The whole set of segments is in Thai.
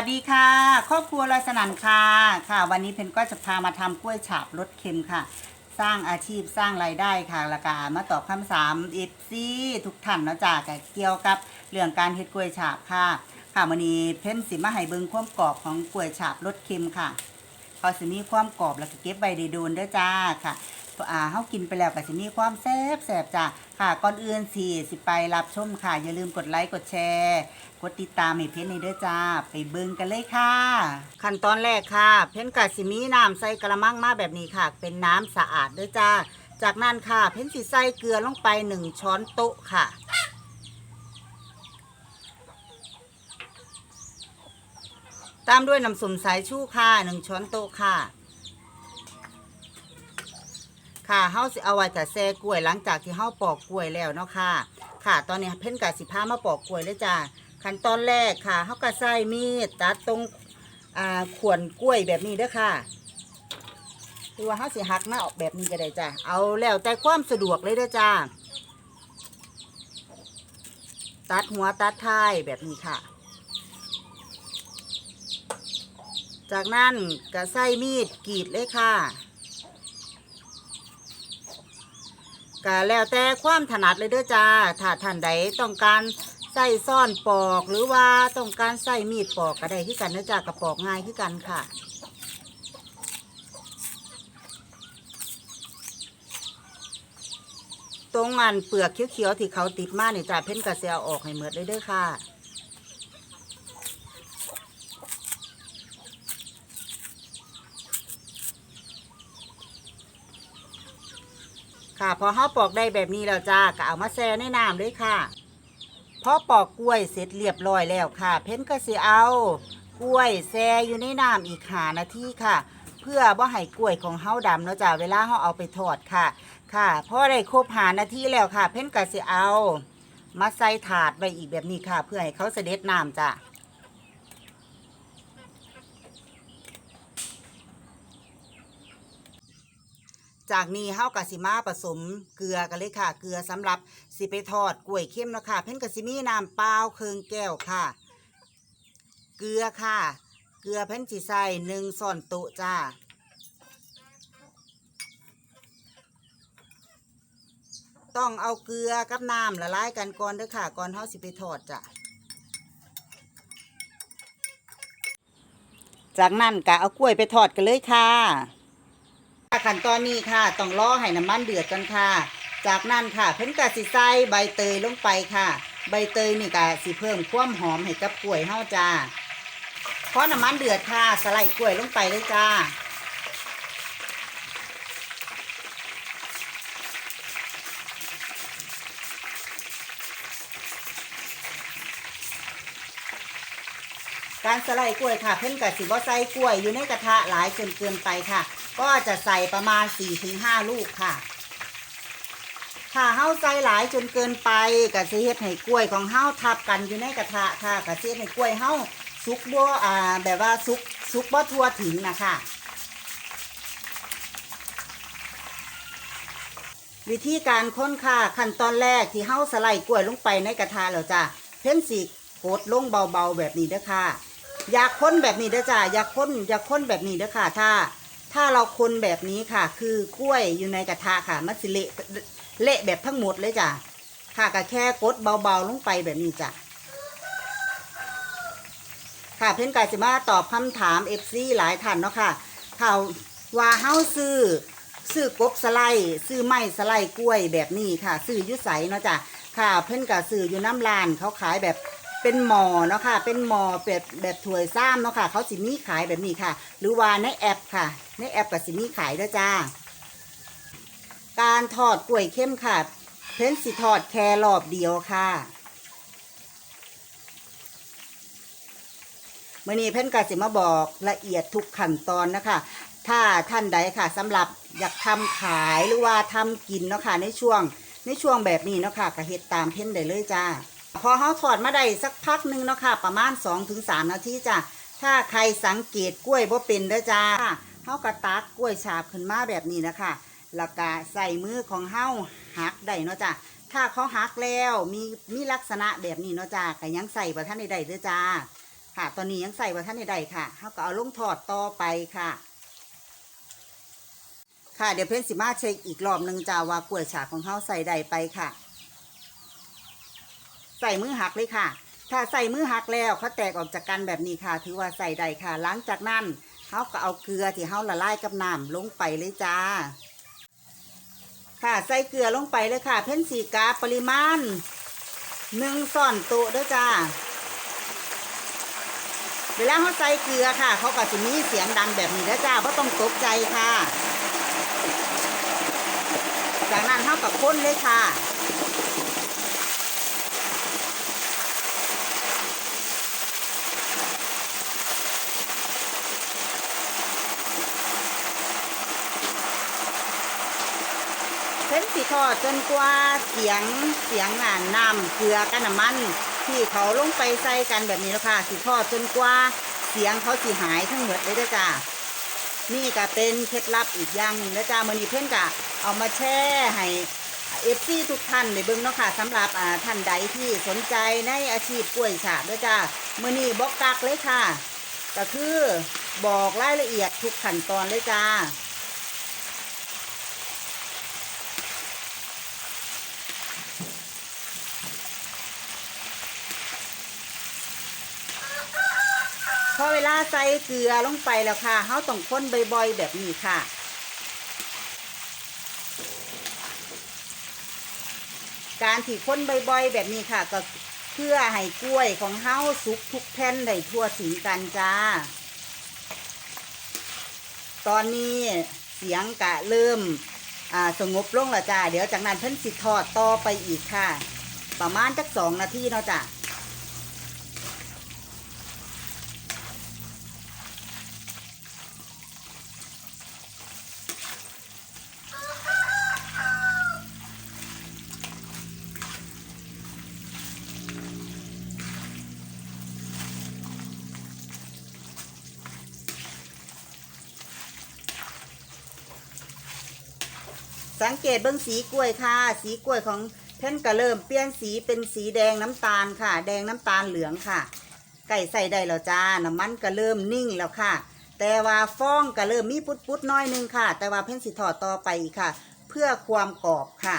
วัสดีค่ะ ครอบครัวลอยสนันค่ะค่ะ วันนี้เพนก็จะพามาทำกล้วยฉาบรสเค็มค่ะ สร้างอาชีพสร้างรายได้ค่ะล้วก็มาตอบคำถามเอฟซี่ทุกท่านเนาะจ้ะก็เกี่ยวกับเรื่องการเฮ็ดกล้วยฉาบค่ะ ค่ะวันนี้เพนสิมาให้เบิงความกรอบของกล้วยฉาบรสเค็มค่ะเขาสิมีความกรอบแล้วก็เก็บไว้ได้โดนด้อจ้าค่ะ อ่าเฮากินไปแล้วก็สิมีความแซ่บแซ่บจ้าค่ะก่อนอื่นสิสิไปรับชมค่ะ อย่าลืมกดไลค์กดแชร์กดติดตามให้เพจนี้ด้วยจ้า ไปเบิ่งกันเลยค่ะ ขั้นตอนแรกค่ะ เพนกะสิมีน้ำใส่กระมังมาแบบนี้ค่ะ เป็นน้ำสะอาดด้วยจ้า จากนั้นค่ะ เพนสิใส่เกลือลงไปหนึ่งช้อนโต๊ะค่ะตามด้วยน้ำส้มสายชูค่ะหนึ่งช้อนโต๊ะค่ะ ค่ะเฮาสิเอาไว้แต่แซ่กล้วยหลังจากที่เฮาปอกกล้วยแล้วเนาะค่ะ ค่ะ ตอนนี้เพิ่นกะสิพามาปอกกล้วยเลยจ้าขั้นตอนแรกค่ะเฮาก็ใส่มีดตัดตรงอ่าขวนกล้วยแบบนี้เด้อค่ะหรือว่าเฮาสิหักหน้าออกแบบนี้ก็ได้จ้าเอาแล้วแต่ความสะดวกเลยเด้อจ้าตัดหัวตัดท้ายแบบนี้ค่ะ จากนั้นก็ใส่มีดกรีดเลยค่ะ ก็แล้วแต่ความถนัดเลยเด้อจ้า ถ้าท่านใดต้องการใส่ซ่อนปอกหรือว่าต้องการใส่มีดปอกก็ได้ที่กันเด้อจ้ากระปอกง่ายที่กันค่ะตรงอันเปลือกเขียวๆที่เขาติดมาเนี่ยจ้าเพ้นกระเซียออกให้หมดเลยเด้อค่ะ ค่ะพอเขาปอกได้แบบนี้แล้วจ้าก็เอามาแช่ในน้ำเลยค่ะพอปอกกล้วยเสร็จเรียบร้อยแล้วค่ะ เพ้นก็สิเอา กล้วยแช่อยู่ในน้ำอีกหานาทีค่ะ เพื่อว่าให้กล้วยของเฮาดำเนาะจ้าเวลาเฮาเอาไปทอดค่ะ ค่ะพอได้ครบหานาทีแล้วค่ะ เพ้นก็สิเอา มาใส่ถาดไว้อีกแบบนี้ค่ะ เพื่อให้เขาเสด็จน้ำจ้า จากนี้เฮากะสิมาผสมเกลือกันเลยค่ะ เกลือสำหรับสิไปทอดกล้วยเค็มเนาะค่ะ เพิ่นกะสิมีน้ำเปล่าเครื่องแก้วค่ะ เกลือค่ะ เกลือเพิ่นสิใส่หนึ่งส่อนโต๊ะจ้าต้องเอาเกลือกับน้ำละลายกันก่อนเด้อค่ะก่อนเฮาสิไปทอดจ้ะจากนั้นก็เอากล้วยไปทอดกันเลยค่ะ ขั้นตอนนี้ค่ะต้องรอให้น้ำมันเดือดกันค่ะ จากนั้นค่ะเพิ่นกะสิใส่ใบเตยลงไปค่ะ ใบเตยนี่กะสิเพิ่มความหอมให้กับกล้วยเฮาจ้าพอน้ำมันเดือดค่ะสไลด์กล้วยลงไปเลยจ้าการสไลด์กล้วยค่ะ เพิ่นกะสิบ่ใส่กล้วยอยู่ในกระทะหลายจนเกินไปค่ะ ก็จะใส่ประมาณ 4-5 ลูกค่ะ ถ้าเฮาใส่หลายจนเกินไปกะสิเฮ็ดให้กล้วยของเฮาทับกันอยู่ในกระทะค่ะกะสิเฮ็ดให้กล้วยเฮาสุกบ่อ่าแบบว่าสุกสุกบ่ทั่วถึงนะคะวิธีการค้นค่ะขั้นตอนแรกที่เฮาสไลด์กล้วยลงไปในกระทะแล้วจ้ะเพิ่นสิกดลงเบาๆแบบนี้เด้อค่ะ อยากค้นแบบนี้เด้อจ้ะอยากค้นอยากค้นแบบนี้เด้อค่ะ ถ้า ถ้าเราคนแบบนี้ค่ะ คือกล้วยอยู่ในกระทะค่ะ มันสิเละเละแบบทั้งหมดเลยจ้ะค่ะก็แค่กดเบาๆลงไปแบบนี้จ้ะค่ะเพื่อนกาสิมาตอบคำถามเอฟซีหลายท่านเนาะค่ะข่าว่าเฮาซื้อซื้อกบสไลด์ซื้อไม้สไลด์กล้วยแบบนี้ค่ะ ซื้อยุใสเนาะจ้ะค่ะ เพื่อนกาซื้ออยู่น้ำลานเขาขายแบบ เป็นหมอเนาะค่ะ เป็นหมอแบบแบบถวยซ้ำเนาะค่ะ เขาสิมีขายแบบนี้ค่ะ หรือว่าในแอปค่ะ ในแอปกับสิมีขายด้วยจ้า การทอดกล้วยเข้มค่ะ เพ้นสิทอดแค่รอบเดียวค่ะเมื่อนี้เพ้นกาสิมาบอกละเอียดทุกขั้นตอนนะคะ ถ้าท่านใดค่ะสำหรับอยากทำขายหรือว่าทำกินเนาะค่ะในช่วงในช่วงแบบนี้เนาะค่ะก็เฮ็ดตามเพ้นได้เลยจ้า พอเขาถอดมาได้สักพักหนึ่งเนาะค่ะ ประมาณ 2-3 นาทีจ้ะ ถ้าใครสังเกตกล้วยบ่เป็นเด้อจ้าเขากระตักกล้วยฉาบขึ้นมาแบบนี้นะคะแล้วก็ใส่มือของเฮาหักได้เนาะจ้ะ ถ้าเขาหักแล้วมีมีลักษณะแบบนี้เนาะจ้าก็ยังใส่ประท่านใดๆเด้อจ้า ค่ะ ตอนนี้ยังใส่ว่าท่านใดๆค่ะเขาก็เอาลงถอดต่อไปค่ะ ค่ะเดี๋ยวเพื่อนสิมาเช็คอีกรอบหนึ่งจ้าว่ากล้วยฉาบของเขาใส่ใดไปค่ะ ใส่มือหักเลยค่ะ ถ้าใส่มือหักแล้วเขาแตกออกจากกันแบบนี้ค่ะ ถือว่าใส่ใดค่ะ หลังจากนั้นเขาก็เอาเกลือที่เขาละลายกับน้ำลงไปเลยจ้า ค่ะใส่เกลือลงไปเลยค่ะ เพ่นสีกาปริมาณหนึ่งส่อนโต๊ะเด้อจ้า เวลาเขาใส่เกลือค่ะ เขาก็จะมีเสียงดังแบบนี้นะจ้าเพราะต้องตกใจค่ะ จากนั้นเขากับค้นเลยค่ะ เส้นสีทอด จนกว่าเสียงเสียงหนานน้ำเกลือกับน้ำมัน ที่เขาลงไปใส่กันแบบนี้แล้วค่ะสีทอดจนกว่าเสียงเขาสีหายทั้งหมดเลยด้อจ้านี่ก็เป็นเคล็ดลับอีกอย่างหนึ่งนะจ้ามื่อนี้เพื่อนก็เอามาแช่ให้เอฟซีทุกท่านในเบิ้งเนาะค่ะสำหรับท่านใดที่สนใจในอาชีพกล้วยฉาบด้วยจ้ามื่อนี้บอกกักเลยค่ะ ก็คือบอกรายละเอียดทุกขั้นตอนเลยจ้า พอเวลาใส่เกลือลงไปแล้วค่ะเขาต้องค้นบ่อยๆแบบนี้ค่ะ การที่ค้นบ่อยๆแบบนี้ค่ะ ก็เพื่อให้กล้วยของเฮาสุกทุกแผ่นได้ทั่วถึงกันจ้า ตอนนี้เสียงกะเริ่มสงบลงแล้วจ้า เดี๋ยวจากนั้นเพิ่นสิทอดต่อไปอีกค่ะ ประมาณจักสองนาทีเนาะจ้า สังเกตเบื้องสีกล้วยค่ะ สีกล้วยของเพ่นก็เริ่มเปลี่ยนสีเป็นสีแดงน้ำตาลค่ะ แดงน้ำตาลเหลืองค่ะ ไก่ใส่ได้แล้วจ้าน้ำมันก็เริ่มนิ่งแล้วค่ะ แต่ว่าฟองก็เริ่มมีปุดๆน้อยหนึงค่ะ แต่ว่าเพ่นสิถอดต่อไปอีกค่ะ เพื่อความกรอบค่ะ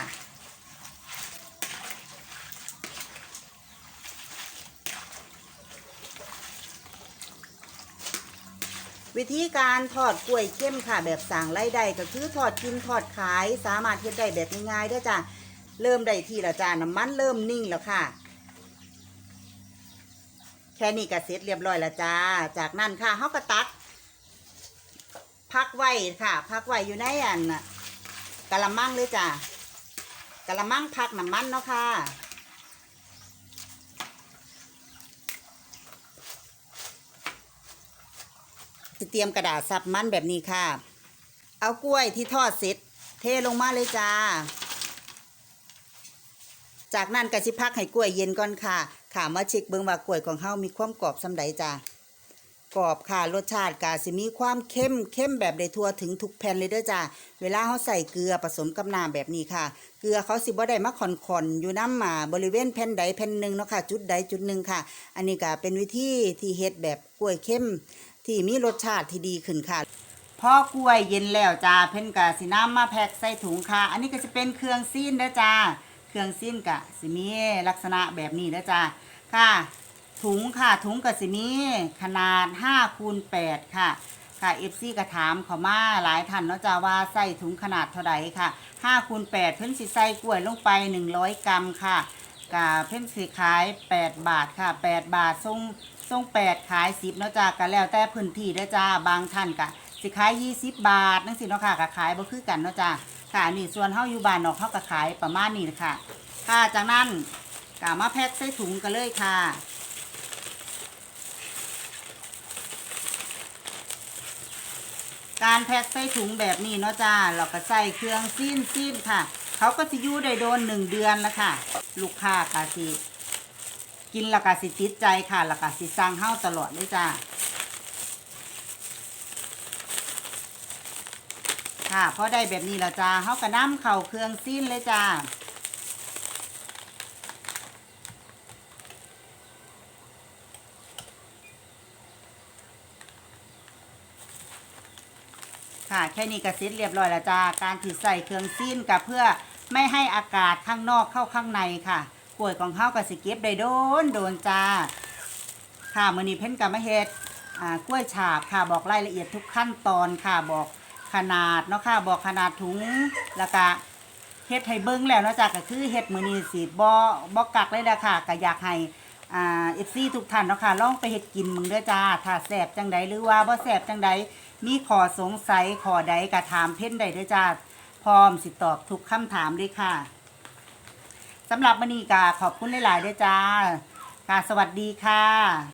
วิธีการทอดกล้วยเข้มค่ะ แบบสั่งไล่ได้ก็คือทอดกินทอดขาย สามารถเฮ็ดได้แบบง่ายๆเด้จ้ะเริ่มได้ทีและจ้าน้ำมันเริ่มนิ่งแล้วค่ะ แค่นี้ก็เสร็จเรียบร้อยแล้วจ้า จากนั้นค่ะเฮาก็ตัก พักไว้ค่ะ พักไว้อยู่ในอันน่ะกะละมังเลยจ้ากะละมังพักน้ำมันเนาะค่ะ จะเตรียมกระดาษซับมันแบบนี้ค่ะ เอากล้วยที่ทอดเสร็จ เทลงมาเลยจ้า จากนั้นก็สิพักให้กล้วยเย็นก่อนค่ะ ค่ะมาเช็คเบิ่งว่ากล้วยของเฮามีความกรอบสำใดจ้ากรอบค่ะรสชาติก็สิมีความเข้มเข้มแบบได้ทั่วถึงทุกแผ่นเลยเด้อจ้าเวลาเฮาใส่เกลือผสมกับน้ำแบบนี้ค่ะ เกลือเขาสิบ่ได้มาขอนๆอยู่น้ำมาบริเวณแผ่นใดแผ่นหนึ่งเนาะค่ะ จุดใดจุดหนึ่งค่ะ อันนี้ก็เป็นวิธีที่เฮ็ดแบบกล้วยเข้ม ที่มีรสชาติที่ดีขึ้นค่ะพอกล้วยเย็นแล้วจ้าเพิ่นกะสิน้ำมาแพ็คใส่ถุงค่ะ อันนี้ก็จะเป็นเครื่องซีนเด้อจ้าเครื่องซีนกะสิมีลักษณะแบบนี้เด้อจ้าค่ะ ถุงค่ะถุงกะสิมีขนาด5คูณ8ค่ะค่ะ FC ก็ถามเขามาหลายท่านเนาะจ้าว่าใส่ถุงขนาดเท่าใดค่ะ5คูณ8เพิ่นสิใส่กล้วยลงไป 100 กรัมค่ะกาเพิ่นสิขาย 8 บาทค่ะ 8 บาทท รงทรง8ขาย10เนาะจ้าก็แล้วแต่พื้นที่เด้อจ้าบางท่านก็สิขาย20บาทจังซี่เนาะค่ะก็ขายบ่คือกันเนาะจ้าค่ะนี่ส่วนเฮาอยู่บ้านนอกเฮาก็ขายประมาณนี้ค่ะ ค่ะจากนั้นก็มาแพ็คใส่ถุงกันเลยค่ะการแพ็คใส่ถุงแบบนี้เนาะจ้า เราก็ใส่เครื่องซีนซีนค่ะ เขาก็จะอยู่ได้โดนหนึ่งเดือนแล้วค่ะ ลูกค้ากาสิ กินแล้วก็สิติดใจค่ะแล้วก็สิสร้างเฮ้าตลอดเลยจ้าค่ะพอได้แบบนี้แล้วจ้าเฮ้ากระน้ำเข่าเครื่องสิ้นเลยจ้าค่ะแค่นี้กระซิบเรียบร้อยแล้วจ้าการถือใส่เครื่องซีนกับเพื่อไม่ให้อากาศข้างนอกเข้าข้างในค่ะ กล้วยของเฮาก็สิเก็บได้โดนโดนจ้า ค่ะมื้อนี้เพิ่นก็มาเฮ็ดอ่ากล้วยฉาบค่ะบอกรายละเอียดทุกขั้นตอนค่ะบอกขนาดเนาะค่ะบอกขนาดถุงแล้วก็เฮ็ดให้เบิ่งแล้วเนาะจ้ะก็คือเฮ็ดมื้อนี้สิบ่บ่กักเลยล่ะค่ะก็อยากให้อ่า FC ทุกท่านเนาะค่ะลองไปเฮ็ดกินมึงเด้อจ้าถ้าแซ่บจังใดหรือว่าบ่แซ่บจังใดมีข้อสงสัยข้อใดก็ถามเพิ่นได้เด้อจ้าพร้อมสิตอบทุกคำถามเลยค่ะ สำหรับมณีก็ขอบคุณหลายๆเด้อจ้าค่ะสวัสดีค่ะ